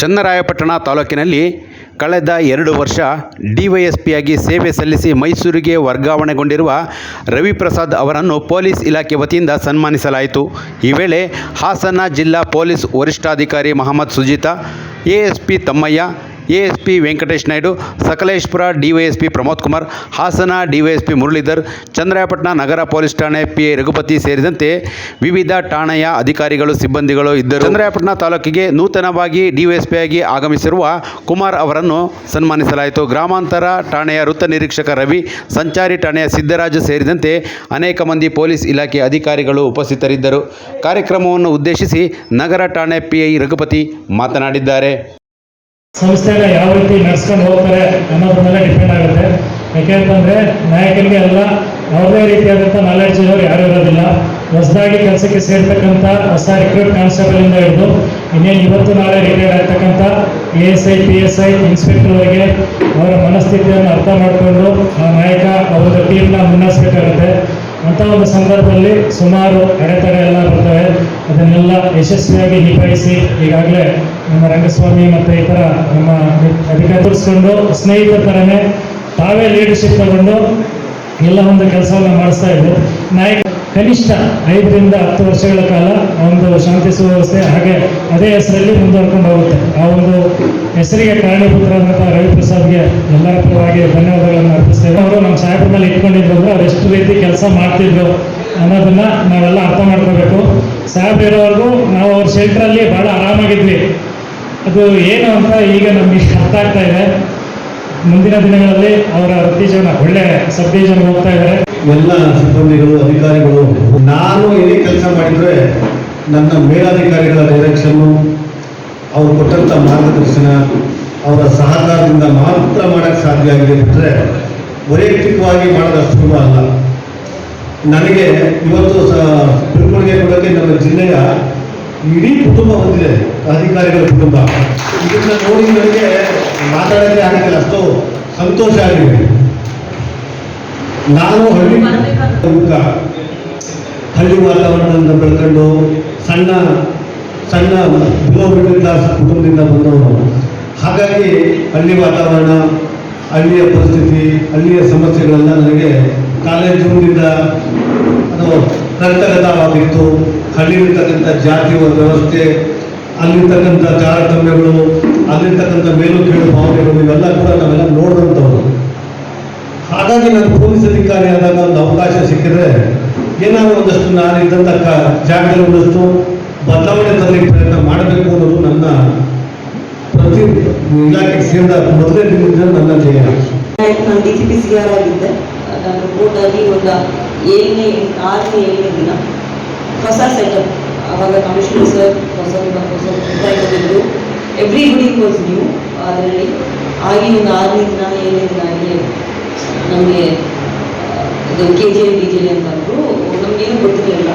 ಚನ್ನರಾಯಪಟ್ಟಣ ತಾಲೂಕಿನಲ್ಲಿ ಕಳೆದ ಎರಡು ವರ್ಷ ಡಿವೈಎಸ್ಪಿಯಾಗಿ ಸೇವೆ ಸಲ್ಲಿಸಿ ಮೈಸೂರಿಗೆ ವರ್ಗಾವಣೆಗೊಂಡಿರುವ ರವಿಪ್ರಸಾದ್ ಅವರನ್ನು ಪೊಲೀಸ್ ಇಲಾಖೆ ವತಿಯಿಂದ ಸನ್ಮಾನಿಸಲಾಯಿತು. ಈ ವೇಳೆ ಹಾಸನ ಜಿಲ್ಲಾ ಪೊಲೀಸ್ ವರಿಷ್ಠಾಧಿಕಾರಿ Mohammed Sujitha, ASP Thammaiah ASP Venkatesh Naidu, Sakleshpur DYSP Pramod Kumar, Hassan DYSP Muralidhar, Chandrayapattana ನಗರ ಪೊಲೀಸ್ ಠಾಣೆ ಪಿ ರಘುಪತಿ ಸೇರಿದಂತೆ ವಿವಿಧ ಠಾಣೆಯ ಅಧಿಕಾರಿಗಳು, ಸಿಬ್ಬಂದಿಗಳು ಇದ್ದರು. ಚಂದ್ರಾಯಪಟ್ಟಣ ತಾಲೂಕಿಗೆ ನೂತನವಾಗಿ ಡಿವೈಎಸ್ಪಿಯಾಗಿ ಆಗಮಿಸಿರುವ ಕುಮಾರ್ ಅವರನ್ನು ಸನ್ಮಾನಿಸಲಾಯಿತು. ಗ್ರಾಮಾಂತರ ಠಾಣೆಯ ವೃತ್ತ ನಿರೀಕ್ಷಕ ರವಿ, ಸಂಚಾರಿ ಠಾಣೆಯ ಸಿದ್ದರಾಜು ಸೇರಿದಂತೆ ಅನೇಕ ಮಂದಿ ಪೊಲೀಸ್ ಇಲಾಖೆ ಅಧಿಕಾರಿಗಳು ಉಪಸ್ಥಿತರಿದ್ದರು. ಕಾರ್ಯಕ್ರಮವನ್ನು ಉದ್ದೇಶಿಸಿ ನಗರ ಠಾಣೆ ಪಿಐ ರಘುಪತಿ ಮಾತನಾಡಿದ್ದಾರೆ. ಸಂಸ್ಥೆನ ಯಾವ ರೀತಿ ನಡ್ಸ್ಕೊಂಡು ಹೋಗ್ತಾರೆ ಅನ್ನೋದ್ರ ಮೇಲೆ ಡಿಪೆಂಡ್ ಆಗುತ್ತೆ. ಯಾಕೆಂತಂದ್ರೆ ನಾಯಕರಿಗೆ ಎಲ್ಲ ಯಾವುದೇ ರೀತಿಯಾದಂಥ ನಾಲೆಡ್ಜ್ ಇರೋರು ಯಾರು ಇರೋದಿಲ್ಲ. ಹೊಸದಾಗಿ ಕೆಲಸಕ್ಕೆ ಸೇರ್ತಕ್ಕಂಥ ಹೊಸ ರಿಕ್ರೂಟ್ ಕಾನ್ಸ್ಟೇಬಲ್ ಇಂದ ಹಿಡಿದು ಇನ್ನೇನು ಇವತ್ತು ನಾಳೆ ರಿಟೈರ್ಡ್ ಆಗ್ತಕ್ಕಂಥ A S I P S I ಇನ್ಸ್ಪೆಕ್ಟರ್ವರೆಗೆ ಅವರ ಮನಸ್ಥಿತಿಯನ್ನು ಅರ್ಥ ಮಾಡಿಕೊಂಡು ಆ ನಾಯಕ, ಅವರ ಟೀಮ್ನ ಮುನ್ನಡೆಸಬೇಕಾಗುತ್ತೆ. ಅಂತ ಒಂದು ಸಂದರ್ಭದಲ್ಲಿ ಸುಮಾರು ಅಡೆತಡೆ ಎಲ್ಲ ಬರ್ತವೆ. ಅದನ್ನೆಲ್ಲ ಯಶಸ್ವಿಯಾಗಿ ನಿಭಾಯಿಸಿ ಈಗಾಗಲೇ ನಮ್ಮ ರಂಗಸ್ವಾಮಿ ಮತ್ತು ಇತರ ನಮ್ಮ ಅಧಿಕಾರಿ ತೋರಿಸ್ಕೊಂಡು ಸ್ನೇಹಿತರ ಥರನೇ ತಾವೇ ಲೀಡರ್ಶಿಪ್ ತಗೊಂಡು ಎಲ್ಲ ಒಂದು ಕೆಲಸವನ್ನು ಮಾಡಿಸ್ತಾ ಇದ್ರು ನಾಯಕ ಕನಿಷ್ಠ ಐದರಿಂದ ಹತ್ತು ವರ್ಷಗಳ ಕಾಲ ಒಂದು ಶಾಂತಿ ಸುವ್ಯವಸ್ಥೆ ಹಾಗೆ ಅದೇ ಹೆಸರಲ್ಲಿ ಮುಂದುವರ್ಕೊಂಡು ಹೋಗುತ್ತೆ. ಆ ಒಂದು ಹೆಸರಿಗೆ ಕಾರಣೀಭೂತರಾದಂಥ ರವಿಪ್ರಸಾದ್ಗೆ ಎಲ್ಲರ ಪರವಾಗಿ ಧನ್ಯವಾದಗಳನ್ನು ಅರ್ಪಿಸ್ತೇವೆ ಅವರು ನಮ್ಮ ಸಾಹೇಬ್ರ ಇಟ್ಕೊಂಡಿದ್ರು ಅಂದ್ರೆ ಅವ್ರು ಎಷ್ಟು ರೀತಿ ಕೆಲಸ ಮಾಡ್ತಿದ್ರು ಅನ್ನೋದನ್ನು ನಾವೆಲ್ಲ ಅರ್ಥ ಮಾಡ್ಕೋಬೇಕು. ಸಾಹೇಬ್ ಇರೋವರೆಗೂ ನಾವು ಅವ್ರ ಶೆಲ್ಟ್ರಲ್ಲಿ ಭಾಳ ಆರಾಮಾಗಿದ್ವಿ. ಅದು ಏನು ಅಂತ ಈಗ ನಮಗೆ ಅರ್ಥ ಆಗ್ತಾ ಇದೆ. ಮುಂದಿನ ದಿನಗಳಲ್ಲಿ ಅವರ ವೃತ್ತಿ ಜೀವನ ಒಳ್ಳೆ ಜನ ಹೋಗ್ತಾ ಇದ್ದಾರೆ. ಎಲ್ಲ ಸಿಬ್ಬಂದಿಗಳು, ಅಧಿಕಾರಿಗಳು, ನಾನು ಏನೇ ಕೆಲಸ ಮಾಡಿದರೆ ನನ್ನ ಮೇಲಾಧಿಕಾರಿಗಳ ಡೈರೆಕ್ಷನ್ ಅವ್ರು ಕೊಟ್ಟಂಥ ಮಾರ್ಗದರ್ಶನ, ಅವರ ಸಹಕಾರದಿಂದ ಮಾತ್ರ ಮಾಡೋಕ್ಕೆ ಸಾಧ್ಯ ಆಗಿದೆ ಬಿಟ್ಟರೆ ವೈಯಕ್ತಿಕವಾಗಿ ಮಾಡೋದಷ್ಟು ಸುಲಭ ಅಲ್ಲ. ನನಗೆ ಇವತ್ತು ಸಹ ಬೀಳ್ಕೊಡುಗೆ ಕೊಡೋಕ್ಕೆ ನನ್ನ ಜಿಲ್ಲೆಯ ಇಡೀ ಕುಟುಂಬ ಬಂದಿದೆ. ಅಧಿಕಾರಿಗಳ ಕುಟುಂಬ. ಇದನ್ನ ನೋಡಿ ನನಗೆ ಮಾತಾಡೋಕ್ಕೆ ಆಗಿಲ್ಲ ಅಷ್ಟು ಸಂತೋಷ ಆಗಿದೆ. ನಾನು ಹಳ್ಳಿ ಹಳ್ಳಿ ವಾತಾವರಣದಿಂದ ಬೆಳ್ಕೊಂಡು ಸಣ್ಣ ಸಣ್ಣ ಬಿಲೋ ಮಿಡಲ್ ಕ್ಲಾಸ್ ಕುಟುಂಬದಿಂದ ಬಂದವರು ಹಾಗಾಗಿ ಹಳ್ಳಿ ವಾತಾವರಣ, ಹಳ್ಳಿಯ ಪರಿಸ್ಥಿತಿ, ಹಳ್ಳಿಯ ಸಮಸ್ಯೆಗಳೆಲ್ಲ ನನಗೆ ಕಾಲೇಜಿನಿಂದ ಅದು ಕರ್ತಗತವಾಗಿತ್ತು ಹಳ್ಳಿಲಿರ್ತಕ್ಕಂಥ ಜಾತಿ ವ್ಯವಸ್ಥೆ ಅಲ್ಲಿರ್ತಕ್ಕಂಥ ತಾರತಮ್ಯಗಳು ಅಲ್ಲಿರ್ತಕ್ಕಂಥ ಮೇಲು ಕೇಳು ಭಾವನೆಗಳು, ಇವೆಲ್ಲ ಕೂಡ ನಾವೆಲ್ಲ ನೋಡಿದಂಥವ್ರು ಹಾಗಾಗಿ ನಾನು ಪೊಲೀಸ್ ಅಧಿಕಾರಿ ಆದಾಗ ಒಂದು ಅವಕಾಶ ಸಿಕ್ಕಿದ್ರೆ ಏನಾದರೂ ಒಂದಷ್ಟು ನಾನು ಇದ್ದಂಥ ಜಾಗದಲ್ಲಿ ಒಂದಷ್ಟು ಬದಲಾವಣೆ ತರಲಿಕ್ಕೆ ಪ್ರಯತ್ನ ಮಾಡಬೇಕು ಅನ್ನೋದು ನನ್ನ ಪ್ರತಿ ಇಲಾಖೆಗೆ ಸೇರಿದ ಮೊದಲೇ ದಿನದಿಂದ ನನ್ನ ಧ್ಯೇಯ. ನಾನು D C P C R ಆಗಿದ್ದೆ. ನಾನು ಆಗಿ ಒಂದು ಏಳನೇ, ಆರನೇ ಏಳನೇ ದಿನ ಹೊಸ ಸೆಟಪ್ ಆವಾಗ ಕಮಿಷನರ್ ಸರ್ ಹೊಸ ಹೊಸ ಎವ್ರಿ ಗುಡಿಂಗ್ ವಾಸ್ ನ್ಯೂ ಅದರಲ್ಲಿ ಆಗಿ ಒಂದು ಆರನೇ ದಿನ ಏಳನೇ ದಿನ ಆಗಿ ನಮಗೆ ಇದು K G L D G L ಅಂತ ನಮಗೇನು ಗೊತ್ತಿರಲಿಲ್ಲ.